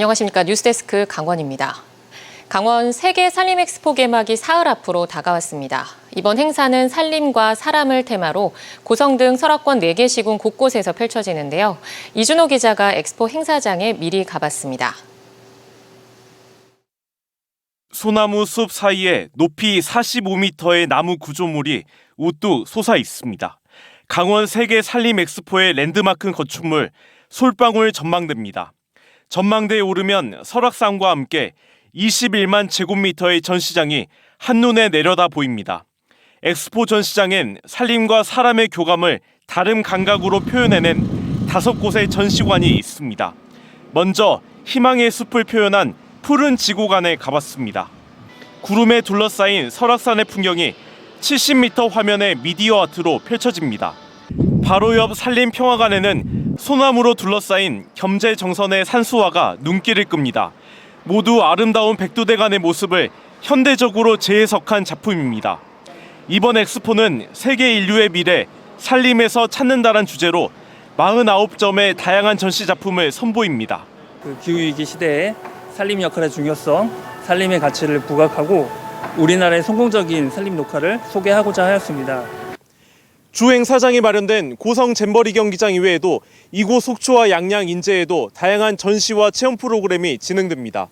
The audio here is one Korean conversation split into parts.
안녕하십니까. 뉴스데스크 강원입니다. 강원 세계 산림 엑스포 개막이 사흘 앞으로 다가왔습니다. 이번 행사는 산림과 사람을 테마로 고성 등 설악권 4개 시군 곳곳에서 펼쳐지는데요. 이준호 기자가 엑스포 행사장에 미리 가봤습니다. 소나무 숲 사이에 높이 45m의 나무 구조물이 우뚝 솟아 있습니다. 강원 세계 산림 엑스포의 랜드마크 건축물 솔방울 전망대입니다. 전망대에 오르면 설악산과 함께 21만 제곱미터의 전시장이 한눈에 내려다 보입니다. 엑스포 전시장엔 산림과 사람의 교감을 다른 감각으로 표현해낸 다섯 곳의 전시관이 있습니다. 먼저 희망의 숲을 표현한 푸른 지구관에 가봤습니다. 구름에 둘러싸인 설악산의 풍경이 70m 화면의 미디어 아트로 펼쳐집니다. 바로 옆 산림평화관에는 소나무로 둘러싸인 겸재 정선의 산수화가 눈길을 끕니다. 모두 아름다운 백두대간의 모습을 현대적으로 재해석한 작품입니다. 이번 엑스포는 세계 인류의 미래, 산림에서 찾는다란 주제로 49점의 다양한 전시 작품을 선보입니다. 그 기후위기 시대에 산림 역할의 중요성, 산림의 가치를 부각하고 우리나라의 성공적인 산림 녹화를 소개하고자 하였습니다. 주 행사장이 마련된 고성 잼버리 경기장 이외에도 이곳 속초와 양양 인제에도 다양한 전시와 체험 프로그램이 진행됩니다.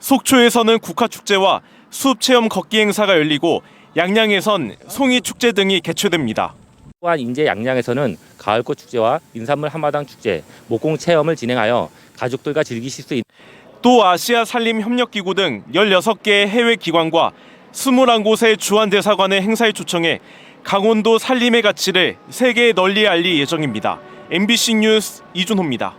속초에서는 국화축제와 숲 체험 걷기 행사가 열리고 양양에선 송이 축제 등이 개최됩니다. 또한 인제 양양에서는 가을꽃 축제와 인삼물 한마당 축제, 목공 체험을 진행하여 가족들과 즐기실 수 있는 또 아시아 산림 협력기구 등 16개의 해외 기관과 21곳의 주한대사관의 행사에 초청해 강원도 산림의 가치를 세계에 널리 알릴 예정입니다. MBC 뉴스 이준호입니다.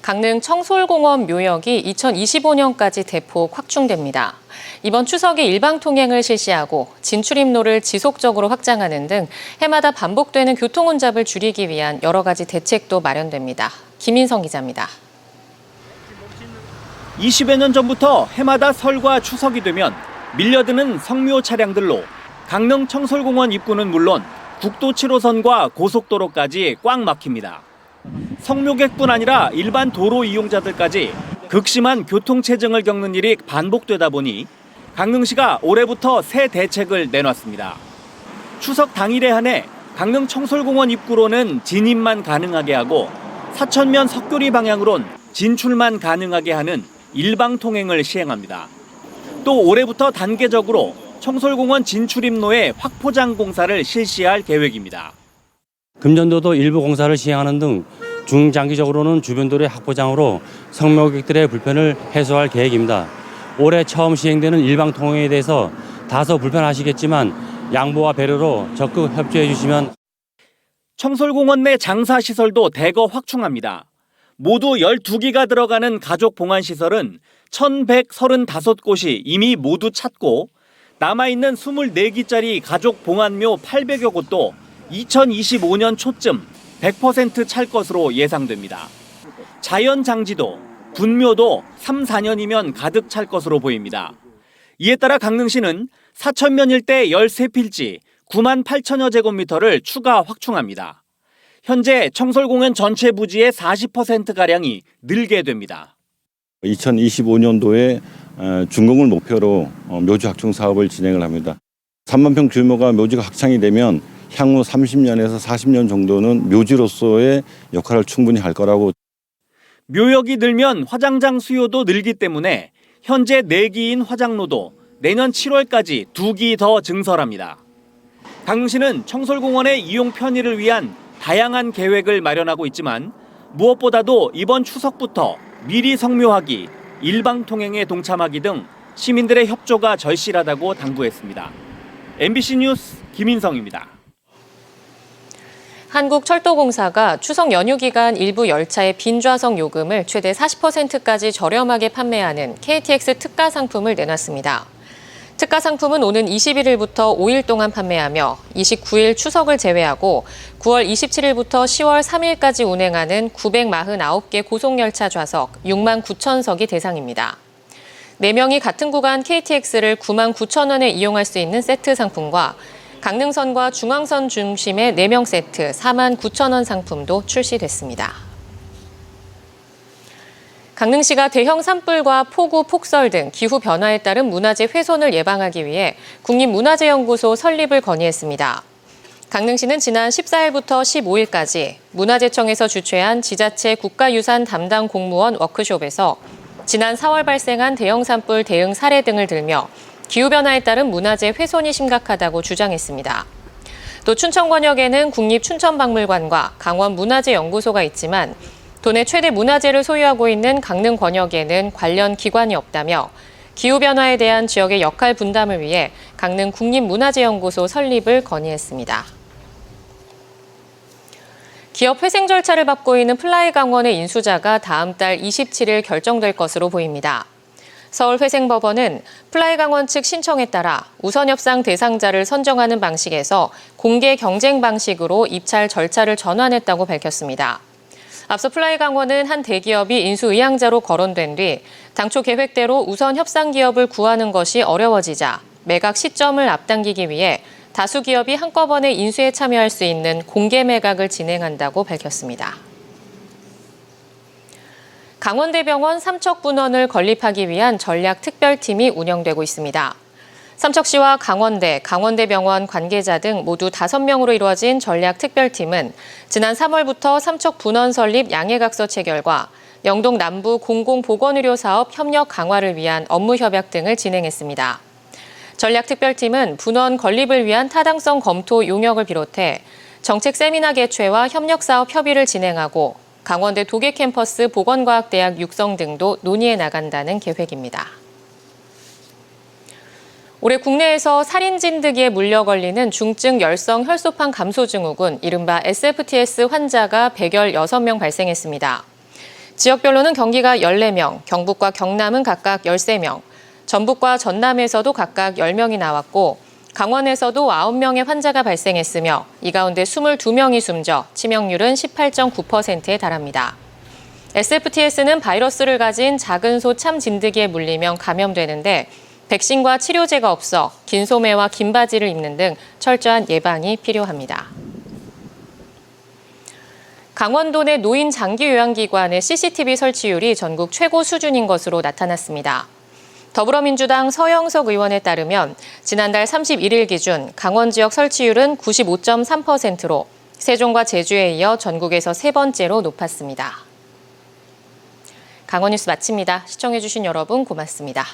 강릉 청솔공원 묘역이 2025년까지 대폭 확충됩니다. 이번 추석에 일방 통행을 실시하고 진출입로를 지속적으로 확장하는 등 해마다 반복되는 교통 혼잡을 줄이기 위한 여러 가지 대책도 마련됩니다. 김인성 기자입니다. 20여 년 전부터 해마다 설과 추석이 되면 밀려드는 성묘 차량들로 강릉 청솔공원 입구는 물론 국도 7호선과 고속도로까지 꽉 막힙니다. 성묘객뿐 아니라 일반 도로 이용자들까지 극심한 교통체증을 겪는 일이 반복되다 보니 강릉시가 올해부터 새 대책을 내놨습니다. 추석 당일에 한해 강릉 청솔공원 입구로는 진입만 가능하게 하고 사천면 석교리 방향으론 진출만 가능하게 하는 일방 통행을 시행합니다. 또 올해부터 단계적으로 청솔공원 진출입로에 확포장 공사를 실시할 계획입니다. 금년도도 일부 공사를 시행하는 등 중장기적으로는 주변도로의 확보장으로 성묘객들의 불편을 해소할 계획입니다. 올해 처음 시행되는 일방 통행에 대해서 다소 불편하시겠지만 양보와 배려로 적극 협조해 주시면 청솔공원 내 장사 시설도 대거 확충합니다. 모두 12기가 들어가는 가족 봉안 시설은 1,135곳이 이미 모두 찼고 남아있는 24기짜리 가족 봉안묘 800여 곳도 2025년 초쯤 100%찰 것으로 예상됩니다. 자연 장지도, 분묘도 3, 4년이면 가득 찰 것으로 보입니다. 이에 따라 강릉시는 사천면 일대 13필지 9만 8천여 제곱미터를 추가 확충합니다. 현재 청솔공원 전체 부지의 40%가량이 늘게 됩니다. 2025년도에 어, 준공을 목표로 어, 묘지 확충 사업을 진행을 합니다. 3만 평 규모가 묘지가 확장이 되면 향후 30년에서 40년 정도는 묘지로서의 역할을 충분히 할 거라고 묘역이 늘면 화장장 수요도 늘기 때문에 현재 4기인 화장로도 내년 7월까지 2기 더 증설합니다. 강릉시는 청솔공원의 이용 편의를 위한 다양한 계획을 마련하고 있지만 무엇보다도 이번 추석부터 미리 성묘하기, 일방 통행에 동참하기 등 시민들의 협조가 절실하다고 당부했습니다. MBC 뉴스 김인성입니다. 한국철도공사가 추석 연휴 기간 일부 열차의 빈 좌석 요금을 최대 40%까지 저렴하게 판매하는 KTX 특가 상품을 내놨습니다. 특가 상품은 오는 21일부터 5일 동안 판매하며 29일 추석을 제외하고 9월 27일부터 10월 3일까지 운행하는 949개 고속열차 좌석 6만 9천 석이 대상입니다. 4명이 같은 구간 KTX를 9만 9천 원에 이용할 수 있는 세트 상품과 강릉선과 중앙선 중심의 4명 세트 4만 9천 원 상품도 출시됐습니다. 강릉시가 대형 산불과 폭우, 폭설 등 기후 변화에 따른 문화재 훼손을 예방하기 위해 국립문화재연구소 설립을 건의했습니다. 강릉시는 지난 14일부터 15일까지 문화재청에서 주최한 지자체 국가유산 담당 공무원 워크숍에서 지난 4월 발생한 대형 산불 대응 사례 등을 들며 기후 변화에 따른 문화재 훼손이 심각하다고 주장했습니다. 또 춘천권역에는 국립춘천박물관과 강원문화재연구소가 있지만 도내 최대 문화재를 소유하고 있는 강릉 권역에는 관련 기관이 없다며 기후변화에 대한 지역의 역할 분담을 위해 강릉 국립문화재연구소 설립을 건의했습니다. 기업 회생 절차를 밟고 있는 플라이 강원의 인수자가 다음 달 27일 결정될 것으로 보입니다. 서울회생법원은 플라이 강원 측 신청에 따라 우선 협상 대상자를 선정하는 방식에서 공개 경쟁 방식으로 입찰 절차를 전환했다고 밝혔습니다. 앞서 플라이 강원은 한 대기업이 인수 의향자로 거론된 뒤 당초 계획대로 우선 협상 기업을 구하는 것이 어려워지자 매각 시점을 앞당기기 위해 다수 기업이 한꺼번에 인수에 참여할 수 있는 공개 매각을 진행한다고 밝혔습니다. 강원대병원 삼척분원을 건립하기 위한 전략 특별팀이 운영되고 있습니다. 삼척시와 강원대, 강원대병원 관계자 등 모두 5명으로 이루어진 전략 특별팀은 지난 3월부터 삼척 분원 설립 양해각서 체결과 영동 남부 공공보건의료 사업 협력 강화를 위한 업무 협약 등을 진행했습니다. 전략특별팀은 분원 건립을 위한 타당성 검토 용역을 비롯해 정책 세미나 개최와 협력사업 협의를 진행하고 강원대 도계 캠퍼스 보건과학대학 육성 등도 논의해 나간다는 계획입니다. 올해 국내에서 살인 진드기에 물려 걸리는 중증 열성 혈소판 감소 증후군 이른바 SFTS 환자가 116명 발생했습니다. 지역별로는 경기가 14명, 경북과 경남은 각각 13명, 전북과 전남에서도 각각 10명이 나왔고 강원에서도 9명의 환자가 발생했으며 이 가운데 22명이 숨져 치명률은 18.9%에 달합니다. SFTS는 바이러스를 가진 작은 소 참 진드기에 물리면 감염되는데 백신과 치료제가 없어 긴 소매와 긴 바지를 입는 등 철저한 예방이 필요합니다. 강원도 내 노인 장기 요양기관의 CCTV 설치율이 전국 최고 수준인 것으로 나타났습니다. 더불어민주당 서영석 의원에 따르면 지난달 31일 기준 강원 지역 설치율은 95.3%로 세종과 제주에 이어 전국에서 세 번째로 높았습니다. 강원 뉴스 마칩니다. 시청해주신 여러분 고맙습니다.